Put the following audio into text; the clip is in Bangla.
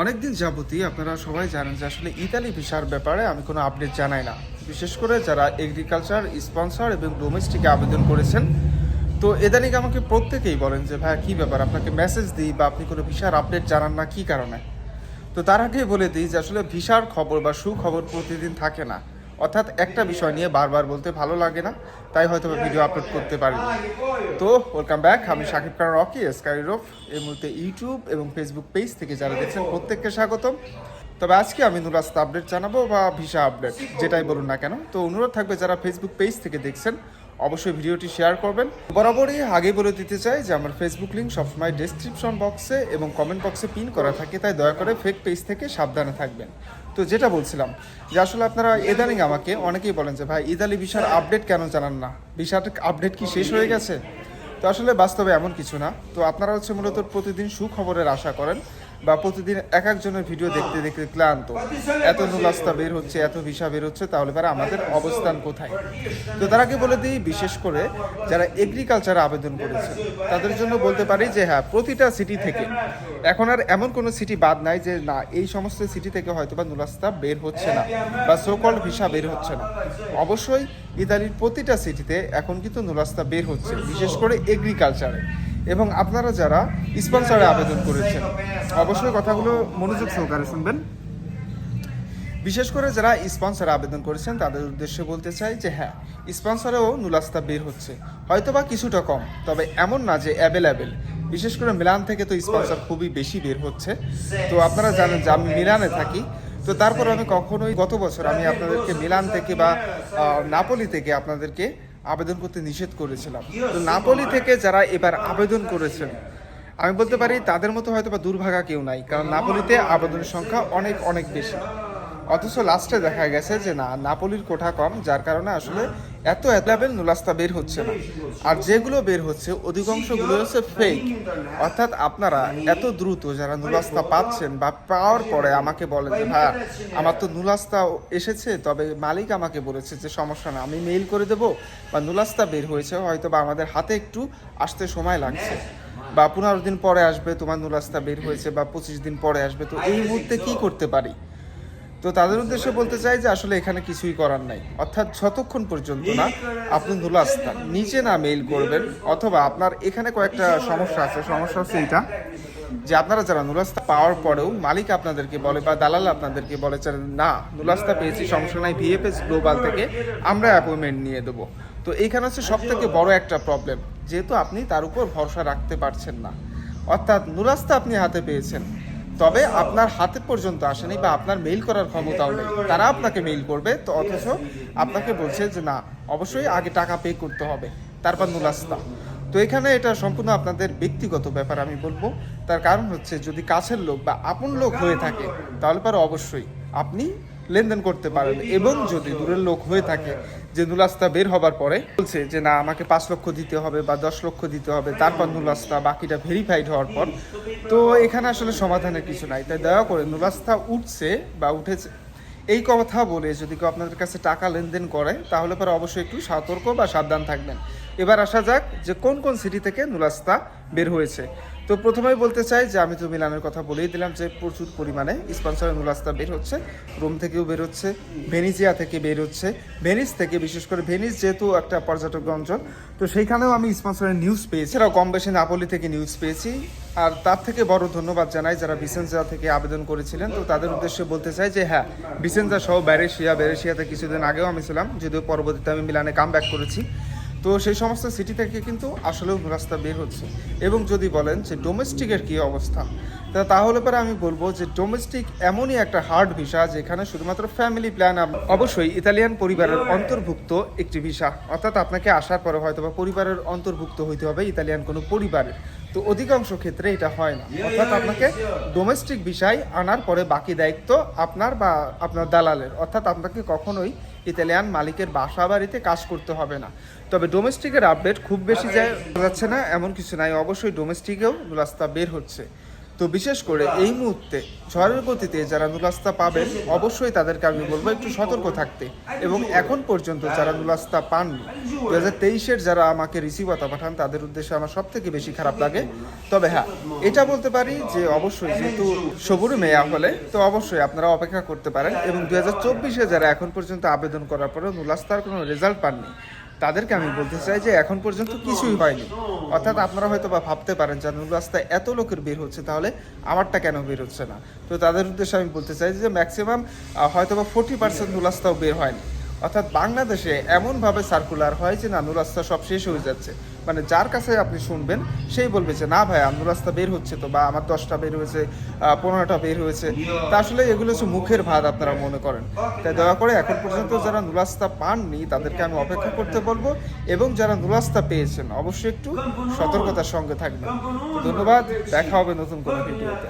অনেকদিন যাবতই আপনারা সবাই জানেন যে আসলে ইতালি ভিসার ব্যাপারে আমি কোনো আপডেট জানাই না। বিশেষ করে যারা এগ্রিকালচার স্পন্সর এবং ডোমেস্টিকে আবেদন করেছেন, তো এদানিক আমাকে প্রত্যেকেই বলেন যে ভাই কী ব্যাপার? আপনাকে মেসেজ দিই বা আপনি কোনো ভিসার আপডেট জানান না, কী কারণে? তো তার আগে বলে দিই যে, আসলে ভিসার খবর বা সুখবর প্রতিদিন থাকে না। অর্থাৎ একটা বিষয় নিয়ে বারবার বলতে ভালো লাগে না, তাই হয়তো ভিডিও আপলোড করতে পারি। তো ওয়েলকাম ব্যাক আমি সাকিব খান রকি স্কাইরোফ এই মুহূর্তে ইউটিউব এবং ফেসবুক পেজ থেকে যারা দেখছেন, প্রত্যেককে স্বাগতম। তবে আজকে আমি নুরাস্তা আপডেট জানাব বা ভিসা আপডেট যেটাই বলুন না কেন। তো অনুরোধ থাকবে যারা ফেসবুক পেজ থেকে দেখছেন, অবশ্যই ভিডিওটি শেয়ার করবেন। বরাবরই আগে বলে দিতে চাই যে আমার ফেসবুক লিঙ্ক সবসময় ডেসক্রিপশন বক্সে এবং কমেন্ট বক্সে পিন করা থাকে, তাই দয়া করে ফেক পেজ থেকে সাবধানে থাকবেন। তো যেটা বলছিলাম, যে আসলে আপনারা ইদানিং আমাকে অনেকেই বলেন যে, ভাই ইদালি ভিসার আপডেট কেন জানান না? ভিসার আপডেট কি শেষ হয়ে গেছে? তো আসলে বাস্তবে এমন কিছু না। তো আপনারা হচ্ছে মূলত প্রতিদিন সুখবরের আশা করেন। বা প্রতিদিন এক একজনের ভিডিও দেখতে দেখতে ক্লান্ত। এত নুলাস্তা বের হচ্ছে, এত ভিসা বের হচ্ছে, তাহলে পরে আমাদের অবস্থান কোথায়? তো তার আগে বলে দিই, বিশেষ করে যারা এগ্রিকালচার আবেদন করেছে, তাদের জন্য বলতে পারি যে হ্যাঁ প্রতিটা সিটি থেকে, এখন আর এমন কোনো সিটি বাদ নাই যে না, এই সমস্ত সিটি থেকে হয়তো বা নুলাস্তা বের হচ্ছে না, বা সোকল ভিসা বের হচ্ছে না। অবশ্যই ইতালির প্রতিটা সিটিতে এখন কিন্তু নুলাস্তা বের হচ্ছে, বিশেষ করে এগ্রিকালচারে এবং আপনারা যারা স্পন্সরে আবেদন করেছেন, অবশ্যই কথাগুলো মনোযোগ সহকারে শুনবেন। বিশেষ করে যারা স্পন্সর আবেদন করেছেন, তাদের উদ্দেশ্যে বলতে চাই যে হ্যাঁ স্পন্সরেও নুলাস্তা বের হচ্ছে। হয়তো বা কিছুটা কম, তবে এমন না যে অ্যাভেলেবেল। বিশেষ করে মিলান থেকে তো স্পন্সর খুবই বেশি বের হচ্ছে। তো আপনারা জানেন যে আমি মিলানে থাকি। তো তারপর আমি কখনোই গত বছর আমি আপনাদেরকে মিলান থেকে বা নাপোলি থেকে আপনাদেরকে আবেদন করতে নিষেধ করেছিলাম। তো নাপোলি থেকে যারা এবার আবেদন করেছেন আমি বলতে পারি তাদের মতো হয়তো বা দুর্ভাগা কেউ নাই কারণ নাপোলিতে আবেদনের সংখ্যা অনেক অনেক বেশি। অথচ লাস্টে দেখা গেছে যে না নাপোলির কোঠা কম, যার কারণে আসলে এত অ্যাভেলেবেল নুলাস্তা বের হচ্ছে না। আর যেগুলো বের হচ্ছে, অধিকাংশগুলো হচ্ছে ফেক অর্থাৎ আপনারা এত দ্রুত যারা নুলাস্তা পাচ্ছেন বা পাওয়ার পরে আমাকে বলেন যে, ভাই, আমার তো নুলাস্তা এসেছে, তবে মালিক আমাকে বলেছে যে, সমস্যা না, আমি মেইল করে দেবো। বা নুলাস্তা বের হয়েছে হয়তো বা আমাদের হাতে একটু আসতে সময় লাগছে। বা পনেরো দিন পরে আসবে, তোমার নুলাস্তা বের হয়েছে, বা পঁচিশ দিন পরে আসবে, তো এই মুহূর্তে কি করতে পারি? তো তাদের উদ্দেশ্যে বলতে চাই যে আসলে এখানে কিছুই করার নাই। অর্থাৎ যতক্ষণ পর্যন্ত না আপনি নুলাস্তা নিচে না মেইল করবেন, অথবা আপনার এখানে কয়েকটা সমস্যা আছে। সমস্যা হচ্ছে এটা যে আপনারা যারা নুলাস্তা পাওয়ার পরেও মালিক আপনাদেরকে বলে বা দালাল আপনাদেরকে বলে যে না নুলাস্তা পেয়েছি, সমস্যা নাই ভিএফএস গ্লোবাল থেকে আমরা অ্যাপয়েন্টমেন্ট নিয়ে দেবো। তো এইখানে হচ্ছে সব থেকে বড় একটা প্রবলেম যেহেতু আপনি তার উপর ভরসা রাখতে পারছেন না। অর্থাৎ নুরাস্তা আপনি হাতে পেয়েছেন। তবে আপনার হাতে পর্যন্ত আসেনি বা আপনার মেইল করার ক্ষমতাও নেই। তারা আপনাকে মেইল করবে, তো অথচ আপনাকে বলছে যে না, অবশ্যই আগে টাকা পে করতে হবে। তারপর নুলাস্তা। তো এখানে এটা সম্পূর্ণ আপনাদের ব্যক্তিগত ব্যাপার আমি বলব। তার কারণ হচ্ছে যদি কাছের লোক বা আপন লোক হয়ে থাকে, তাহলে পরে অবশ্যই আপনি লেনদেন করতে পারেন। এবং যদি দূরের লোক হয়ে থাকে যে নুলাস্তা বের হবার পরে বলছে যে, না, আমাকে পাঁচ লক্ষ দিতে হবে বা দশ লক্ষ দিতে হবে। তারপর নুলাস্তা বাকিটা ভেরিফাইড হওয়ার পর, তো এখানে আসলে সমাধানের কিছু নাই। তাই দয়া করে নুলাস্তা উঠছে বা উঠেছে। এই কথা বলে যদি কেউ আপনাদের কাছে টাকা লেনদেন করে, তাহলে পরে অবশ্যই একটু সতর্ক বা সাবধান থাকবেন। এবার আসা যাক যে কোন কোন সিটি থেকে নুলাস্তা বের হয়েছে। তো প্রথমেই বলতে চাই যে আমি তো মিলানের কথা বলেই দিলাম যে প্রচুর পরিমাণে স্পন্সরের নুলাস্তা বের হচ্ছে, রোম থেকেও বের হচ্ছে, ভেনিজিয়া থেকে বের হচ্ছে, ভেনিস থেকে, বিশেষ করে ভেনিস যেহেতু একটা পর্যটক অঞ্চল, তো সেইখানেও আমি স্পন্সরের নিউজ পেয়েছি। এছাড়াও কম বেশি নাপোলি থেকে নিউজ পেয়েছি। আর তার থেকে বড় ধন্যবাদ জানাই যারা বিসেন্সা থেকে আবেদন করেছিলেন। তো তাদের উদ্দেশ্যে বলতে চাই যে হ্যাঁ বিসেন্সা সহ ব্যারেশিয়া ব্যারেশিয়াতে কিছুদিন আগেও আমি ছিলাম, যদিও পরবর্তীতে আমি মিলানে কাম ব্যাক করেছি। তো সেই সমস্ত সিটি থেকে কিন্তু আসলেও রাস্তা বের হচ্ছে। এবং যদি বলেন যে ডোমেস্টিকের কী অবস্থা তা তাহলে পরে আমি বলব যে ডোমেস্টিক এমনই একটা হার্ড ভিসা যেখানে শুধুমাত্র ফ্যামিলি প্ল্যান অবশ্যই ইতালিয়ান পরিবারের অন্তর্ভুক্ত একটি ভিসা অর্থাৎ আপনাকে আসার পরে হয়তো বা পরিবারের অন্তর্ভুক্ত হইতে হবে ইতালিয়ান কোনো পরিবারের। তো অধিকাংশ ক্ষেত্রে এটা হয় না। অর্থাৎ আপনাকে ডোমেস্টিক বিষয় আনার পরে বাকি দায়িত্ব আপনার বা আপনার দালালের। অর্থাৎ আপনাকে কখনোই ইতালিয়ান মালিকের বাসা বাড়িতে কাজ করতে হবে না। তবে ডোমেস্টিকের আপডেট খুব বেশি যায় যাচ্ছে না, এমন কিছু নাই। অবশ্যই ডোমেস্টিকেও রাস্তা বের হচ্ছে। তো বিশেষ করে এই মুহূর্তে ঝড়ের গতিতে যারা নুলাস্তা পাবেন, অবশ্যই তাদেরকে আমি বলব একটু সতর্ক থাকতে। এবং এখন পর্যন্ত যারা নুলাস্তা পাননি দু হাজার তেইশের যারা আমাকে রিসিভাতা পাঠান, তাদের উদ্দেশ্যে আমার সব থেকে বেশি খারাপ লাগে। তবে হ্যাঁ এটা বলতে পারি যে অবশ্যই যেহেতু সবুরে মেয়া হলে, তো অবশ্যই আপনারা অপেক্ষা করতে পারেন। এবং দু হাজার চব্বিশে যারা এখন পর্যন্ত আবেদন করার পরেও নুলাস্তার কোনো রেজাল্ট পাননি তাদেরকে আমি বলতে চাই যে এখন পর্যন্ত কিছুই হয়নি। অর্থাৎ আপনারা হয়তো বা ভাবতে পারেন যে নুর রাস্তায় এত লোকের বের হচ্ছে, তাহলে আমারটা কেন বের হচ্ছে না? তো তাদের উদ্দেশ্যে আমি বলতে চাই যে ম্যাক্সিমাম হয়তো বা ফোর্টি পার্সেন্ট নুরাস্তাও বের হয়নি। অর্থাৎ বাংলাদেশে এমনভাবে সার্কুলার হয় যে না নুরাস্তা সব শেষ হয়ে যাচ্ছে। মানে যার কাছে আপনি শুনবেন, সেই বলবে যে, না ভাই আমার রাস্তা বের হচ্ছে তো, বা আমার দশটা বের হয়েছে পনেরোটা বের হয়েছে। তা আসলে এগুলো হচ্ছে মুখের ভাত আপনারা মনে করেন। তাই দয়া করে এখন পর্যন্ত যারা নুরাস্তা পাননি, তাদেরকে আমি অপেক্ষা করতে বলব, এবং যারা নুরাস্তা পেয়েছেন, অবশ্যই একটু সতর্কতার সঙ্গে থাকবেন। ধন্যবাদ, দেখা হবে নতুন কোনো ভিডিওতে।